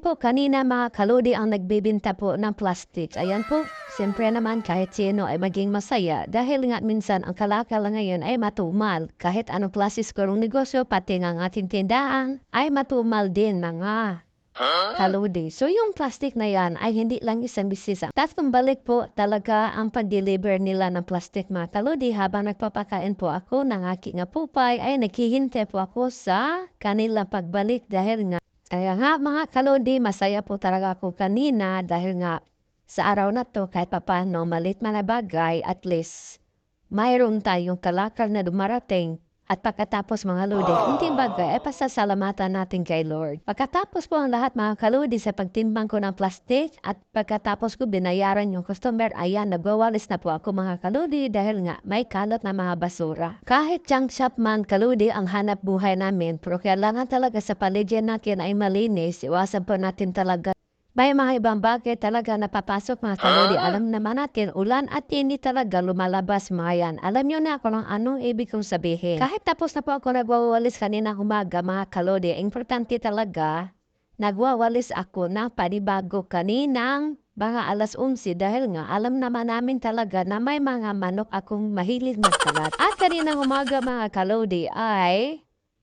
po kanina mga kalodi ang nagbibinta po ng plastic. Ayan po, siyempre naman kahit sino ay maging masaya dahil nga minsan ang kalakal ngayon ay matumal. Kahit anong klase sigurong negosyo, pati nga ang ating tindahan ay matumal din mga kalodi. So yung plastic na yan ay hindi lang isang bisisa. Tatlong balik po talaga ang pag-deliver nila ng plastic mga kalodi. Habang nagpapakain po ako ng aking nga pupay ay naghihintay po ako sa kanilang pagbalik dahil nga kaya nga mga kalodi, masaya po talaga ako kanina dahil nga sa araw na to kahit papano malit man bagay at least mayroon tayong kalakal na dumarating at pagkatapos mga lodi, hindi bagay ay pasasalamatan natin kay Lord. Pagkatapos po ang lahat mga kalodi sa pagtimbang ko ng plastic at pagkatapos ko binayaran yung customer, ayan, nagwawalis na po ako mga kalodi dahil nga may kalat na mga basura. Kahit junk shop man kalodi ang hanap buhay namin, pero kailangan talaga sa paligid natin ay malinis, iwasan po natin talaga may mga ibang bagay talaga napapasok mga kalodi. Alam naman natin, ulan at hindi talaga lumalabas mga yan. Alam nyo na kung anong ibig kong sabihin. Kahit tapos na po ako nagwawalis kanina umaga mga kalodi, importante talaga, nagwawalis ako ng panibago kaninang mga alas 11 dahil nga alam naman namin talaga na may mga manok akong mahilig magkalat. At kaninang umaga mga kalodi ay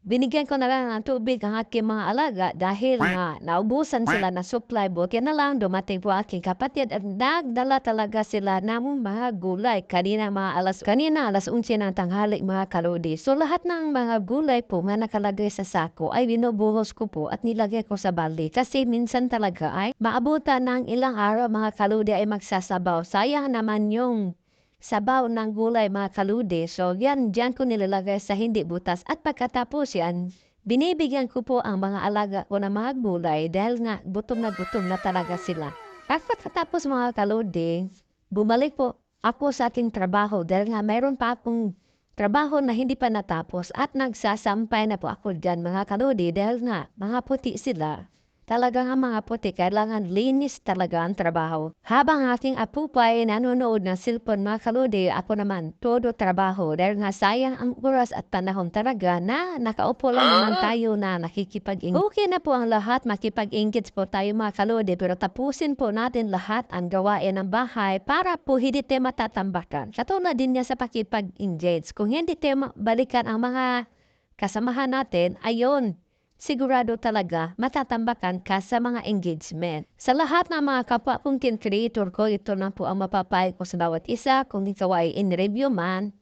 Binigyan ko na lang ng tubig ang aking mga alaga dahil nga naubusan sila na supply. Buti na lang dumating po aking kapatid at nagdala talaga sila ng mga gulay. Kanina mga alas, kanina alas 11 ng tanghali mga kalodi. So lahat ng mga gulay po na nakalagay sa sako ay binubuhos ko po at nilagay ko sa bali. Kasi minsan talaga ay maabutan ng ilang araw mga kalodi ay magsasabaw. Sayang naman yung sabaw ng gulay mga kalude. So yan, dyan ko nilalagay sa hindi butas. At pagkatapos yan, binibigyan ko po ang mga alaga ko ng mga gulay dahil nga gutom na gutom na talaga sila. At pagkatapos mga kalude, bumalik po ako sa aking trabaho dahil nga mayroon pa akong trabaho na hindi pa natapos at nagsasampay na po ako dyan mga kaludi dahil nga mga puti sila. Talaga nga mga puti, kailangan linis talaga ang trabaho. Habang aking apo pa ay nanonood ng cellphone mga kaludi, ako naman todo trabaho dahil nga sayang ang oras at panahon talaga na nakaupo lang naman tayo na nakikipag-ingit. Okay na po ang lahat, makipag-ingit po tayo mga kaludi, pero tapusin po natin lahat ang gawain ng bahay para po hindi tayo matatambakan. Katulad din niya sa pakipag-engage. Kung hindi tayo balikan ang mga kasamahan natin, ayon, sigurado talaga matatambakan ka sa mga engagement. Sa lahat ng mga kapwa kong creator ko, ito na po ang mapapay ko sa bawat isa. Kung ikaw ay in-review man,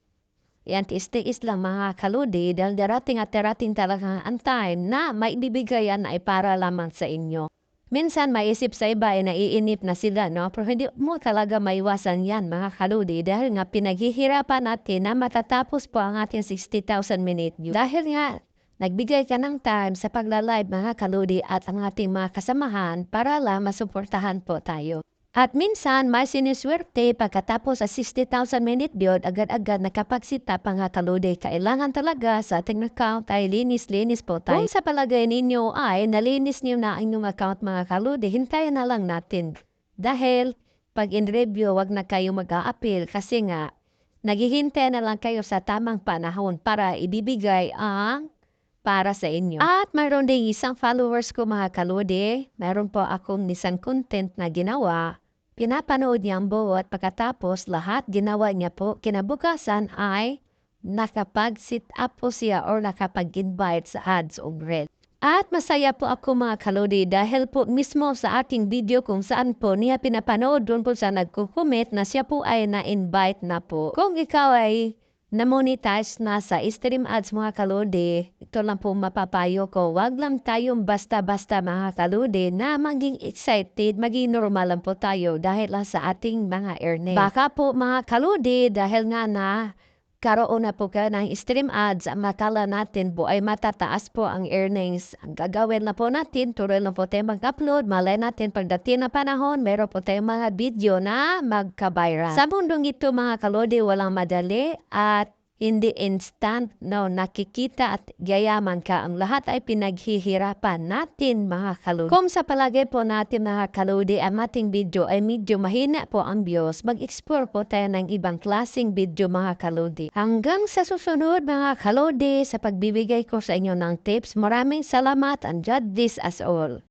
yan, tiis-tiis lang mga kaludi dahil darating at darating talaga ang time na maibibigay yan ay para lamang sa inyo. Minsan maisip sa iba ay naiinip na sila, no? Pero hindi mo talaga maiwasan yan, mga kaludi, dahil nga pinaghihirapan natin na matatapos po ang ating 60,000 minute view. Dahil nga, Nagbigay ka ng time sa pagla-live mga kaludi at ang ating mga kasamahan para lang masuportahan po tayo. At minsan, may siniswerte pagkatapos sa 60,000 minute build, agad-agad nakapagsita pa nga kaludi. Kailangan talaga sa ating account ay linis-linis po tayo. Kung sa palagay ninyo ay nalinis niyo na ang inyong account mga kaludi, hintayin na lang natin. Dahil pag in-review, wag na kayo mag-a-appeal kasi nga naghihintay na lang kayo sa tamang panahon para ibibigay ang para sa inyo. At mayroon din isang followers ko mga kalode. Mayroon po akong nisan content na ginawa. Pinapanood niya ang buo at pagkatapos lahat ginawa niya po. Kinabukasan ay nakapag-sit up po siya or nakapag-invite sa ads o red. At masaya po ako mga kalodi dahil po mismo sa aking video kung saan po niya pinapanood doon po sa nagkukumit na siya po ay na-invite na po. Kung ikaw ay na-monetize na sa stream ads mga kalode, ito lang po mapapayo ko, wag lang tayong basta-basta mga kalode na maging excited, maging normal lang po tayo dahil lang sa ating mga earnings. Baka po mga kalode dahil nga na karoon na po ka ng stream ads, makala natin po ay matataas po ang earnings. Ang gagawin na po natin, tuloy lang po tayo mag-upload, malay natin pagdating na panahon, meron po tayong mga video na magka-viral. Sa mundong ito mga kalode, walang madali at hindi instant, no, nakikita at gayaman ka. Ang lahat ay pinaghihirapan natin, mga kaludi. Kung sa palagay po natin, mga kaludi, ang ating video ay medyo mahina po ang views, mag-explore po tayo ng ibang klaseng video, mga kaludi. Hanggang sa susunod, mga kaludi, sa pagbibigay ko sa inyo ng tips, maraming salamat and God bless us all.